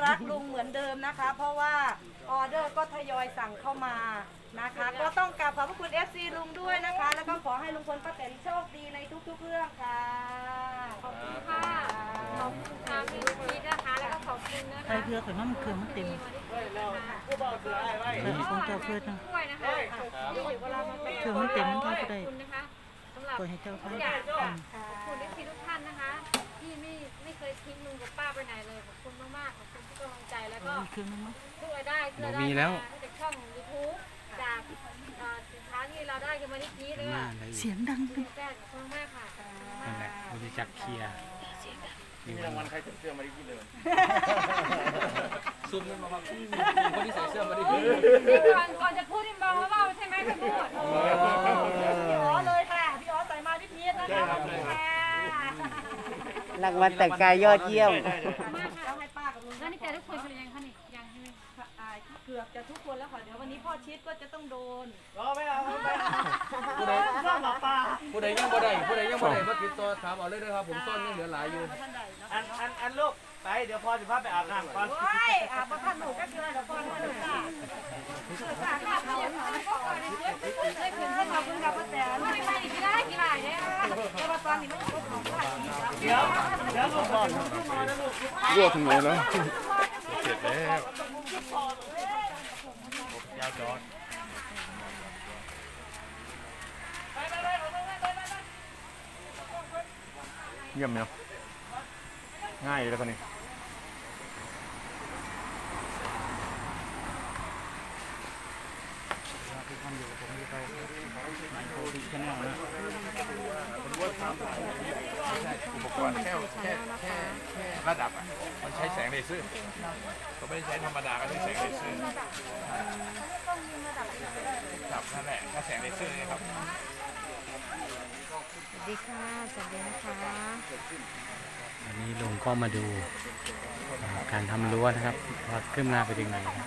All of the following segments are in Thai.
นะคะ เพราะว่าออเดอร์ก็ทยอยสั่งเข้ามานะคะ ก็ต้องกราบขอบพระคุณ FC ลุงด้วยนะคะ แล้วก็ขอให้ลุงพลป้าแตนโชคดีในทุกๆเรื่องค่ะ ขอบคุณค่ะ ขอบคุณค่ะพี่ลูกพีชนะคะ แล้วก็ขอบคุณนะคะใครเพื่อข่อยน้ำเครื่องมันเต็มที่มาที่เกิดนะคะเออของเจ้าเพื่อจังด้วยนะคะที่เวลามาเป็นเครื่องมันเต็มมันขทำอบบ่ได้คุณนะคะสำหรับปล่อยให้เจ้าทุทำกอย่างอืมขอบคุณ ลังใจแล้วก็มีเครื่องนึงมั้ยทุกรายได้ที่เราได้มีแล้ว มาจากช่องยูทูบจากเอ่อสินค้าที่เราได้กันมาที่นี้เลยมาอะเลยเสียงดังคุณแป้งขอบคุณมากค่ะนั่นแหละบริจักเคลียร์มีรางวัลใครใส่เสื้อมาได้กินเลยซุ่มกันมาครับคนที่ใส่เสื้อมาได้กินก่อนก่อนจะพูดที่มองว่าเบาใช่ไหมคุณพูดพี่อ๋อเลยค่ะพี่อ๋อใส่มาที่พีชนะคะขอบคุณค่ะรางวัลแต่งกายยอดเยี่ยม มาก อชิดก็จะต้องโดนผู้ใดผู้ใดยังบ่ได้ผู้ใดยังบ่ได้มาติดต่อถามเอาเลยนะครับผมซ่อนยังเหลือหลายอยู่อันอันอันลูกไปเดี๋ยวพอสิพาไปอาบน้ำก่อนโอ้ยอาบท่านหนูก็เกินแล้วพ่อท่านหนูค่ะฝากค่ะพี่อ๋อได้คืนให้ขอบคุณค่ะป้าแตนไม่ไม่กี่ได้กี่หลายเนี่ยแต่ว่าตอนนี้ไม่ครบของป้าชีแล้วเดี๋ยวเดี๋ยวลูกก่อนรั่วถึงไหนแล้วเสร็จแล้วยาว จอดเยี่ยมเนาะง่ายเลยคนนี้อุปกรณ์แค่แค่แค่แค่ระดับอะ มันใช้แสงเลเซอร์เขาไม่ได้ใช้ธรรมดาก็ใช้แสงเลเซอร์ ครับนั่นแหละถ้าแสงเลเซอร์เนี่ยครับสวัสดีค่ะสวัสดีนะคะอันนี้ลุงก็มาดูอ่าการทำรั้วนะครับว่าขึ้นหน้าไปถึงไหนนะครับ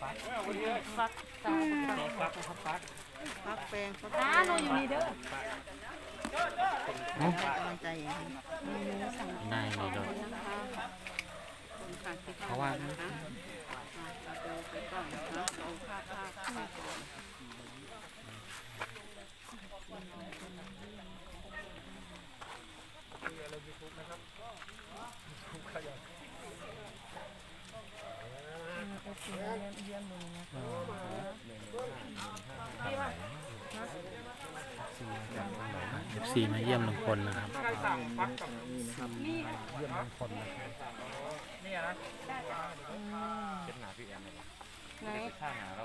ฟักฟักตาฟักฟักฟักฟักแปลงฟักน้าหนูอยู่นี่เด้อกำลังใจเองได้เลยเลยเพราะว่า เอฟซีมาเยี่ยมลุงพลนะครับใครสั่งฟักกับ เยี่ยมลุงพลนะครับเนี่ยนะเรา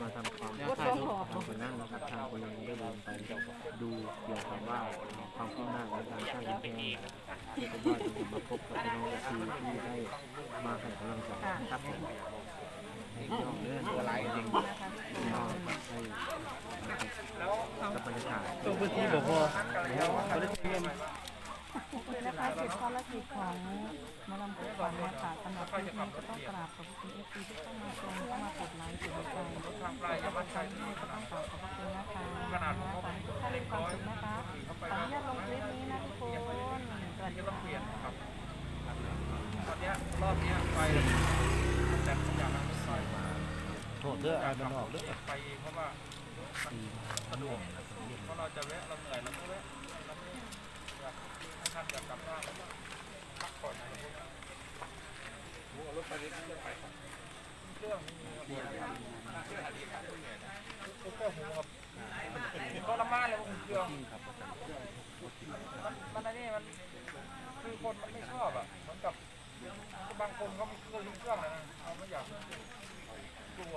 มาทำความเข้าใจคนนั่งนะครับทางคุณลุงได้เดินไปดูเกี่ยวกับว่าความคืบหน้าในการสร้างกำแพงที่เป็นว่าจะมาพบกับน้องทีที่ได้มาให้กำลังใจครับผมเรื่องอะไรจริงพี่น้องให้กับบรรยากาศตัวพื้นที่บ่พอแล้วเขาได้เงินะคะเสร็จภารกิจของมาลำพูนนะคะสำหรับคลิปนี้ก็ต้องกราบขอบคุณเอฟซีที่เข้ามาชมเข้ามากดไลค์กดใจ แล้วก็ใครที่ก็ต้องกราบขอบคุณนะคะขอให้ทุกท่านมีความสุขนะคะขออนุญาตลงคลิปำลังเปลี่ยนครับตอนนี้รอบนี้ไปแต่ผมอยากทำรถไฟมาโทษเด้ออ่านมันออกเด้อไปเพราะว่าสะดวกเพราะเราจะแวะเราเหนื่อยเราไม่แวะเราไม่อยากให้ท่านอยากกลับบ้านพักผ่อนอะไรพวกนี้โอ้โหรถไฟนี้เครื่องไป ก็ละมาเลยผมเครื่องมันมันอะไรนี่มันคือคนมันไม่ชอบอะเหมือนกับบางคนเขาไม่เคยเครื่องเลยนะเขาไม่อยากกลัว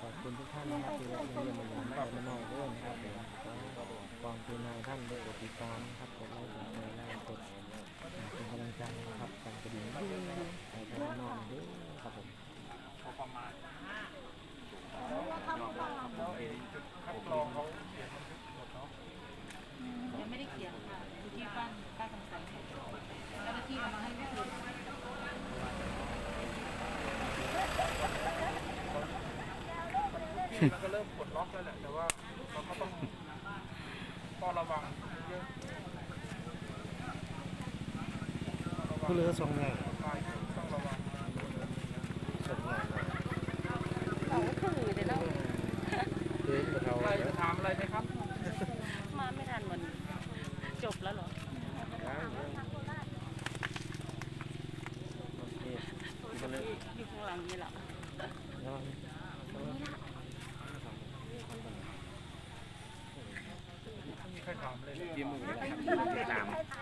ขอบคุณทุกท่านนะครับที่รับเยี่ยมมาอย่างมากมานอกเรื่นะครับผมกองทุนนายท่านด้กดติดตามนะครับกดไลค์กดแชร์กด เป็นกำลังใจนะครับการกระดิ่งด้วยในทางนอกด้วยครับผมแล้วไอ้จุดคัดกรองเขาเขียนบันทึกหมดเนาะยังไม่ได้เขียนค่ะอยู่ที่บ้านป้าคำใสเจ้าหน้าที่เอามาให้เมื่อคืนมันก็เริ่มปลดล็อกแล้วแหละแต่ว่าเราก็ต้องเฝ้าระวังเยอะเฝ้าระวัง ผู้เลือส่งไงไปต้องระวังส่งไงเราก็คือเดี๋ยวเราเดินกับเราใครจะถามอะไรไหมครับ มาไม่ทันมันจบแล้วเหรอโอเคก็เลยอยู่ข้างหลังนี่แหละใครถามเลยเไป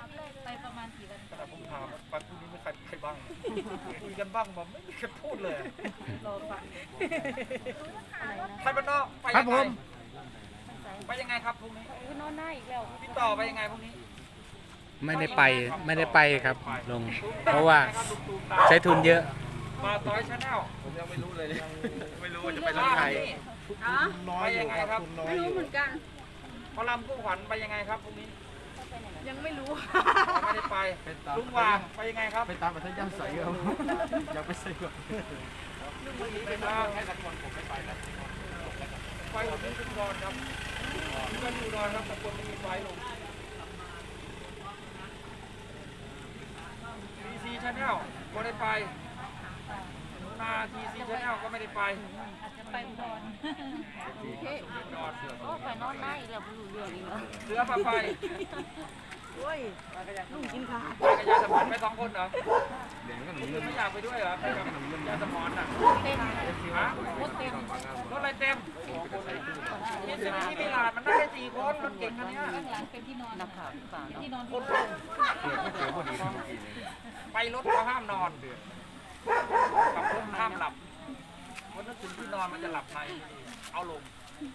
คุยกันบ้างบอกไม่มีใครพูดเลยรอฟังใครบ้านนอกไปยังไงไปยังไงครับพรุ่งนี้อุ้ยนอนหน้าอีกแล้วพี่ต่อไปยังไงพรุ่งนี้ไม่ได้ไปไม่ได้ไปครับลุงเพราะว่าใช้ทุนเยอะ มาต้อยชาแนลผมยังไม่รู้เลยไม่รู้ว่าจะไปร้านไหนน้อยอยู่ครับคุณน้อยอยู่พอลำกู้ขวัญไปยังไงครับพรุ่งนี้ ยังไม่รู้อ๋อไม่ได้ไปลุงวางไปยังไงครับไปตามไปทั้งย่ำใสครับอยากไปใส่ก่อนไปบ้างให้ตะกวนผมไม่ไปแล้วไปผมนี่ชุมพรครับก็อยู่ดอนครับตะกวนไม่มีไฟลงทีซีชาแนลก็ได้ไปหนูนาทีซีชาแนลก็ไม่ได้ไปอาจจะไปอุดรนอนโอ้ไปนอนหน้าอีกแล้วไม่รู้เรื่องอีกแล้วเสือพาไป โอ้ยลุงกินข้าไปกับยาสมอนไปสองคนเหรอไม่อยากไปด้วยเหรอไปกับยายสมอนอะเต็มฮะรถเต็มรถอะไรเต็มที่สิบที่มีหลานมันได้สี่คนรถเก่งคันเนี้ยข้างหลังเป็นที่นอนนักข่าวสาที่นอนคนลงไปรถก็ห้ามนอนขับรถห้ามหลับวันนึกถึงที่นอนมันจะหลับในเอาลง ที่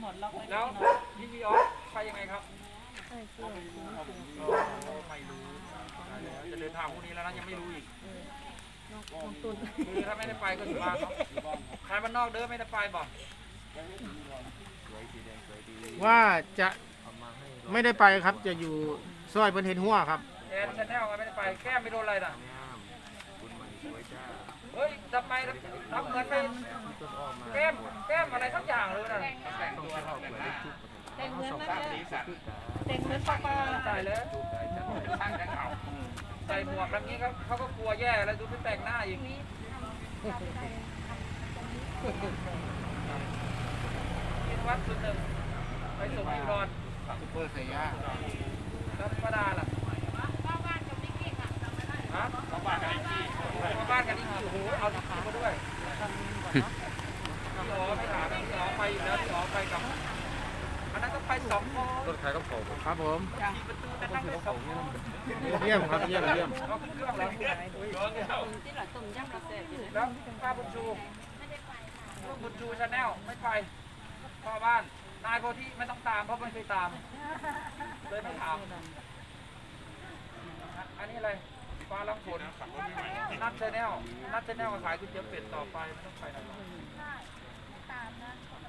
หมอนล็อกไว้แล้วพี่วีออสไปยังไงครับไม่รู้จะเดินทางพรุ่งนี้แล้วนะยังไม่รู้อีกคือถ้าไม่ได้ไปก็อยู่บ้านเนาะใครบ้านนอกเด้อไม่ได้ไปบอกว่าจะไม่ได้ไปครับจะอยู่ซอยเพิ่นเห็นหัวครับแอนชาแนลก็ไม่ได้ไปแก้มไม่โดนอะไรน่ะ เฮ้ยทำไมทำเหมือนไปแก้มแก้มอะไรทั้งอย่างเลยนะแต่งเหมือนนั่นแหละแต่งเหมือนป้าป้าใส่แล้วใส่หมวกแบบนี้เขาเขาก็กลัวแย่แล้วดูไปแต่งหน้าอีกกินวัดสุดหนึ่งไปส่งที่อุดซุปเปอร์ไซย่าแล้วป้าดาล่ะฮะมา บ้านกันทีมาบ้านกันอีกทีโอ้โหเอาที่ขี่มาด้วยพี่อ๋อไม่ถาพี่อ๋อไปอยู่แล้วพี่อ๋อไปกับอันนั้นก็ไปสองคนรถขายกับผมครับผมขี่ประตูแต่นั่งได้สองคนเยี่ยมครับเยี่ยมเยี่ยมเราขึ้นเครื่องแล้วที่หลังตุ่มย่างกาแฟอยู่เลยแล้วป้าบุญชูลูกบุญชูชาแนลไม่ไปพ่อบ้านนายโพธิไม่ต้องตามเพราะไม่เคยตามเลยไม่ถามอันนี้อะไร ฟ้าลังฝนนัดชาแนลนัดชาแนลขายก๋วยเตี๋ยวเป็ดต่อไปไม่ต้องไปไหนหรอก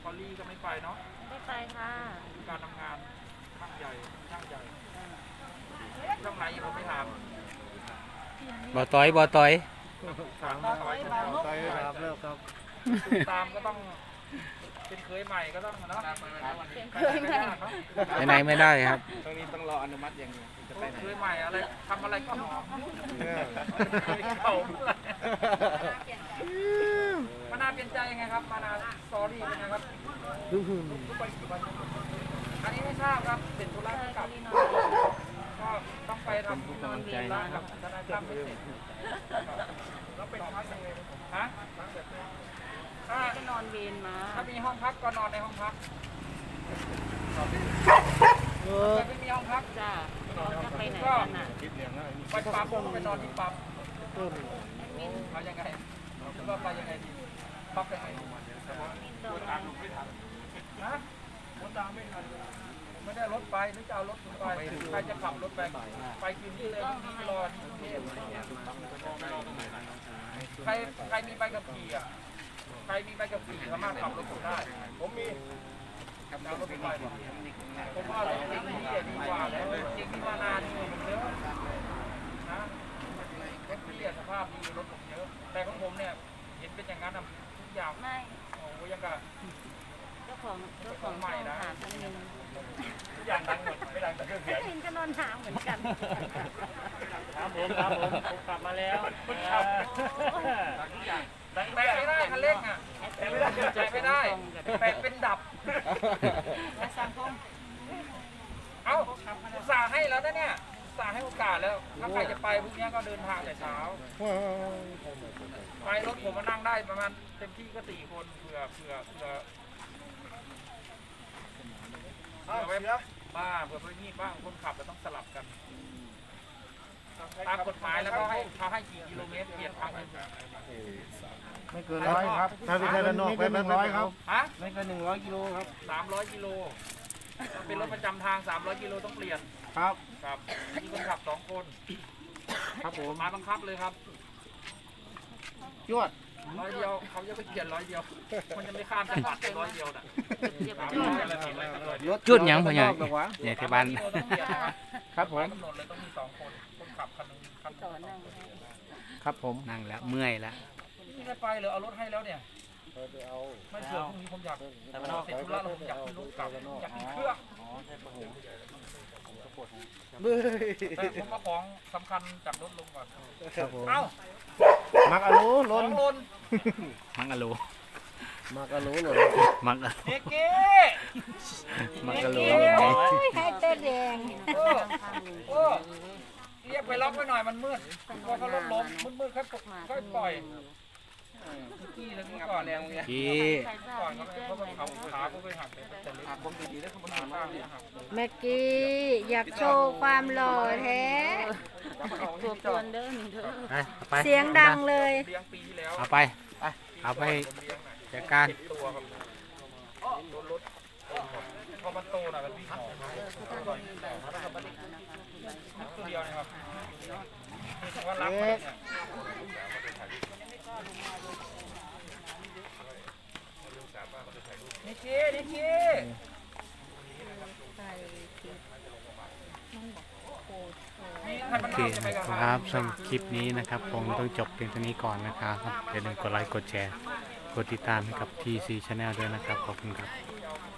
พอลลี่ก็ไม่ไปเนาะไม่ได้ไปค่ะ การทำงานช่างใหญ่ช่างใหญ่ช่องไหนผมไม่ถามบ่ต้อยบ่ต้อยถามมาต่อยชาแนลไปครับเลิกครับตามก็ต้อง เป็นเคยใหม่ก็ต้องเนาะเคยใหม่ไปไหนไม่ได้ครับตรงนี้ต้องรออนุมัติอย่างเดียวจะไปไหนเคยใหม่อะไรทำอะไรก็หอมเออเคยเก่ามานาเปลี่ยนใจยังไงครับมานาสตอรี่เป็นไงครับอันนี้ไม่ทราบครับเป็นธุระที่กลับก็ต้องไปทำนอนเรียนร้านครับทนายตั้มไม่เสร็จแล้วเป็นพักยังไงฮะ ถ้าก็นอนเวรมาถ้ามีห้องพักก็นอนในห้องพักเออถ้าไม่มีห้องพักจ้าเราจะไปไหนกันน่ะไปปั๊มก็ไปนอนที่ปั๊มเอายังไงหรือว่าไปยังไงดีปั๊มยังไงฮะรถตามไม่ทันไม่ได้รถไปหรือจะเอารถไปใครจะขับรถไปไปกินที่เลยที่รอที่กรุงเทพอะไรเงี้ยใครใครมีใบขับขี่อะ ใครมีใบขับขี่สามารถขับรถผมได้ ผมมีขับรถผมไปผมว่ารถจริงที่ดีกว่าแล้วจริงที่มานานนี่ผมเยอะนะรถเปลี่ยนสภาพดีรถผมเยอะ แต่ของผมเนี่ยเห็นเป็นอย่างนั้นทุกอย่างไม่โอ้ยังกับเจ้าของเจ้าของใหม่นะหาคนหนึงทุกอย่างดังหมดไม่ดังแต่เครื่องเสียงเห็นก็นอนหาเหมือนกันครับผมครับผมผมกลับมาแล้ว แตะไม่ได้คันเร่งอะแตะไม่ได้แตะไม่ได้แตะเป็นดับและสังคมเอ้าอุตส่าห์ให้แล้วนะเนี่ยอุตส่าห์ให้โอกาสแล้วถ้าใครจะไปพรุ่งนี้ก็เดินทางแต่เช้าไปรถผมมานั่งได้ประมาณเต็มที่ก็สี่คนเผื่อเผื่อเผื่อเผื่อไว้บ้าเผื่อไว้นี่บ้างคนขับเราต้องสลับกัน ตามกฎหมายแล้วก็ให้เขาให้กี่กิโลเมตรเปลี่ยนครั้งหนึ่งไม่เกินร้อยครับถ้าเป็นไทยนอกไม่เกินหนึ่งร้อยครับฮะไม่เกินหนึ่งร้อยกิโลครับสามร้อยกิโลถ้าเป็นรถประจำทางสามร้อยกิโลต้องเปลี่ยนครับครับมีคนขับสองคน ครับผมมาบังคับเลยครับยวดร้อยเดียวเขาจะไปเขียนร้อยเดียว มันจะไม่ข้ามจังหวัดไปร้อยเดียวน่ะเดี๋ยวไปสามจอร้อยดอะไรผิดอะไรกันเลยรถจุดหยังพ่อใหญ่รถวะเนี่ยที่บ้านสมร้อยกิโลต้องเปลี่ยนนะครับครับผมกำหนดเลยต้องมีสองคนคน ขับคันหนึงคันหต่อนึ่งนั่งครับผมนั่งแล้วเมื่อยแล้วนี่ไม่ไปเลยเอารถให้แล้วเนี่ยไม่เชื่อพรุ่งนี้ผมอยากเสร็จธุระแล้วผมอยากขึ้นรถกลับอยากขึ้นเครื่องเบ้ยแต่ผมเอาของสำคัญจากรถลงก่อนครับผมเอ้ามักอะโลขล้อนงหล่นมังกะโลมักอะโลหล่นมังกะเด็กเก้มังกะโลยังไงให้เต้นแดงโอ้โอ้ เรียกไปล็อกไว้หน่อยมันมืดพอเขารถล้มมืดๆค่อยปลุกค่อยปล่อยกี้แล้วนี่ก่อนแล้วเนี่ยกี้ก่อนเขาเพราะว่าเขาขาเขาไปหักเลยแต่เล็กผมดีๆแล้วเขาขาข้างเนี่ยหักเมื่อกี้อยากโชว์ความหล่อแท้ตัวกวนเด้อนี่เด้อไปเอาไปเสียงดังเลยเลี้ยงปีที่แล้วเอาไปเอาไปผมเลี้ยงน่ะจัดการเจ็ดตัวครับโดนรถพอมันโตหน่อยมันวิ่งออกตัวเดียวนะครับนี่ว่ารั กนเนี่ยนิกกี้นิกกี้โอเคนะครับสำหรับคลิปนี้นะครับคงต้องจบเพียงเท่านี้ก่อนนะครับอย่าลืมกดไลค์กดแชร์ กดติดตามให้กับ TC Channel ด้วยนะครับ ขอบคุณครับ